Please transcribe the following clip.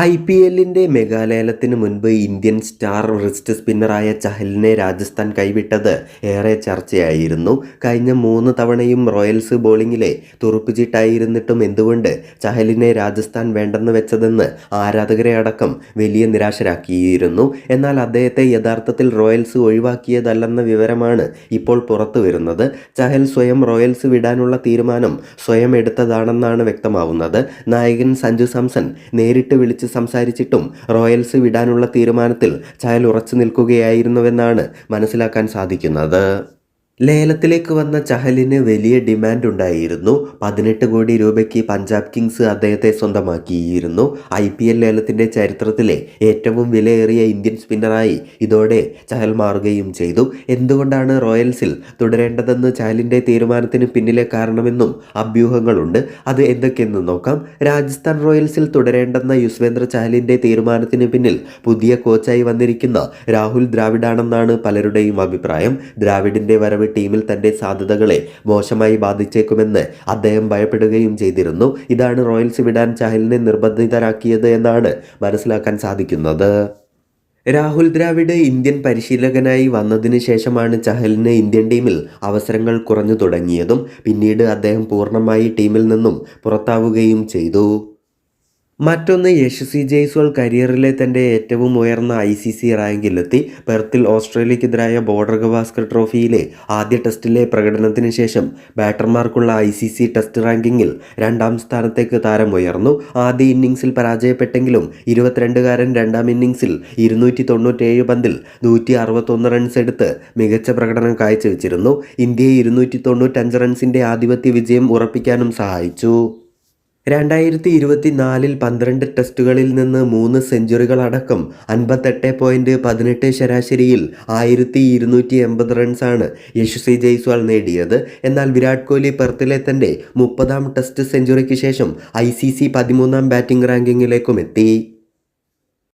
I P എല്ലിന്റെ മെഗാലയലത്തിന് മുൻപ് ഇന്ത്യൻ സ്റ്റാർ റിസ്റ്റ് സ്പിന്നറായ ചഹലിനെ രാജസ്ഥാൻ കൈവിട്ടത് ഏറെ ചർച്ചയായിരുന്നു. കഴിഞ്ഞ മൂന്ന് തവണയും റോയൽസ് ബോളിങ്ങിലെ തുറുപ്പുചീട്ടായിരുന്നിട്ടും എന്തുകൊണ്ട് ചഹലിനെ രാജസ്ഥാൻ വേണ്ടെന്ന് വെച്ചതെന്ന് ആരാധകരെ അടക്കം വലിയ നിരാശരാക്കിയിരുന്നു. എന്നാൽ അദ്ദേഹത്തെ യഥാർത്ഥത്തിൽ റോയൽസ് ഒഴിവാക്കിയതല്ലെന്ന വിവരമാണ് ഇപ്പോൾ പുറത്തു വരുന്നത്. ചഹൽ സ്വയം റോയൽസ് വിടാനുള്ള തീരുമാനം സ്വയം എടുത്തതാണെന്നാണ് വ്യക്തമാവുന്നത്. നായകൻ സഞ്ജു സാംസൺ നേരിട്ട് വിളിച്ച് സംസാരിച്ചിട്ടും റോയൽസ് വിടാനുള്ള തീരുമാനത്തിൽ ചായൽ ഉറച്ചു നിൽക്കുകയായിരുന്നുവെന്നാണ് മനസ്സിലാക്കാൻ സാധിക്കുന്നത്. ലേലത്തിലേക്ക് വന്ന ചഹലിന് വലിയ ഡിമാൻഡ് ഉണ്ടായിരുന്നു. പതിനെട്ട് കോടി രൂപയ്ക്ക് പഞ്ചാബ് കിങ്സ് അദ്ദേഹത്തെ സ്വന്തമാക്കിയിരുന്നു. ഐ പി എൽ ലേലത്തിന്റെ ചരിത്രത്തിലെ ഏറ്റവും വിലയേറിയ ഇന്ത്യൻ സ്പിന്നറായി ഇതോടെ ചഹൽ മാറുകയും ചെയ്തു. എന്തുകൊണ്ടാണ് റോയൽസിൽ തുടരേണ്ടതെന്ന് ചഹലിന്റെ തീരുമാനത്തിന് പിന്നിലെ കാരണമെന്നും അഭ്യൂഹങ്ങളുണ്ട്. അത് എന്തൊക്കെയെന്ന് നോക്കാം. രാജസ്ഥാൻ റോയൽസിൽ തുടരേണ്ടെന്ന യുസ്വേന്ദ്ര ചഹലിന്റെ തീരുമാനത്തിന് പിന്നിൽ പുതിയ കോച്ചായി വന്നിരിക്കുന്ന രാഹുൽ ദ്രാവിഡാണെന്നാണ് പലരുടെയും അഭിപ്രായം. ദ്രാവിഡിന്റെ വരവ് ടീമിൽ തന്റെ സാധ്യതകളെ മോശമായി ബാധിച്ചേക്കുമെന്ന് അദ്ദേഹം ഭയപ്പെടുകയും ചെയ്തിരുന്നു. ഇതാണ് റോയൽസ് വിടാൻ ചഹലിനെ നിർബന്ധിതരാക്കിയത് എന്നാണ് മനസ്സിലാക്കാൻ സാധിക്കുന്നത്. രാഹുൽ ദ്രാവിഡ് ഇന്ത്യൻ പരിശീലകനായി വന്നതിന് ശേഷമാണ് ചഹലിന് ഇന്ത്യൻ ടീമിൽ അവസരങ്ങൾ കുറഞ്ഞു തുടങ്ങിയതും. പിന്നീട് അദ്ദേഹം പൂർണമായി ടീമിൽ നിന്നും പുറത്താവുകയും ചെയ്തു. മറ്റൊന്ന് യശസ്വി ജയ്സ്വാൾ കരിയറിലെ തന്റെ ഏറ്റവും ഉയർന്ന ഐ സി സി റാങ്കിലെത്തി. പെർത്തിൽ ഓസ്ട്രേലിയക്കെതിരായ ബോർഡർ ഗവാസ്കർ ട്രോഫിയിലെ ആദ്യ ടെസ്റ്റിലെ പ്രകടനത്തിന് ശേഷം ബാറ്റർമാർക്കുള്ള ഐ സി സി ടെസ്റ്റ് റാങ്കിങ്ങിൽ രണ്ടാം സ്ഥാനത്തേക്ക് താരം ഉയർന്നു ആദ്യ ഇന്നിംഗ്സിൽ പരാജയപ്പെട്ടെങ്കിലും ഇരുപത്തിരണ്ടുകാരൻ രണ്ടാം ഇന്നിംഗ്സിൽ ഇരുന്നൂറ്റി തൊണ്ണൂറ്റേഴ് പന്തിൽ നൂറ്റി അറുപത്തൊന്ന് റൺസ് എടുത്ത് മികച്ച പ്രകടനം കാഴ്ചവെച്ചിരുന്നു. ഇന്ത്യയെ ഇരുന്നൂറ്റി തൊണ്ണൂറ്റഞ്ച് റൺസിന്റെ ആധിപത്യ വിജയം ഉറപ്പിക്കാനും സഹായിച്ചു. രണ്ടായിരത്തി ഇരുപത്തിനാലിൽ പന്ത്രണ്ട് ടെസ്റ്റുകളിൽ നിന്ന് മൂന്ന് സെഞ്ചുറികളടക്കം അൻപത്തെട്ട് പോയിന്റ് പതിനെട്ട് ശരാശരിയിൽ ആയിരത്തി ഇരുന്നൂറ്റി എൺപത് റൺസാണ് യശസ്വി ജയ്സ്വാൾ നേടിയത്. എന്നാൽ വിരാട് കോഹ്ലി പെർത്തിലെ തന്റെ മുപ്പതാം ടെസ്റ്റ് സെഞ്ചുറിക്ക് ശേഷം ഐ സി സി പതിമൂന്നാം ബാറ്റിംഗ് റാങ്കിങ്ങിലേക്കും എത്തി.